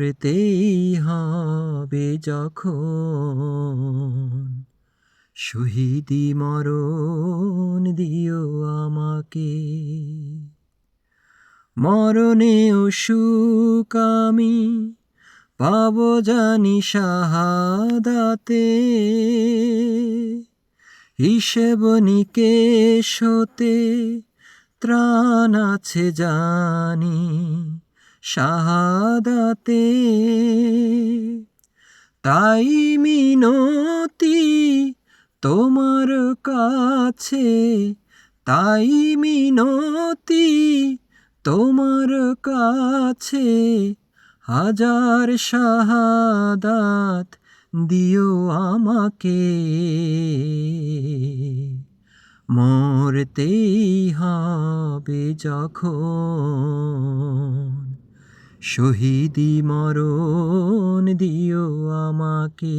মরতেই হবে যখন শহীদি মরণ দিও আমাকে। মরণে সুখ আমি পাব জানি শাহাদাতে। হিসেব নিকেশ হতে ত্রাণ আছে জানি। শাহাদাতে। তাই মিনতি তোমার কাছে, তাই মিনতি তোমার কাছে। হাজার শাহাদাত দিও আমাকে। মরতেই হবে যখন শহীদি মরণ দিও আমাকে।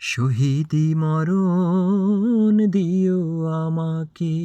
শহীদি মরণ দিও আমাকে।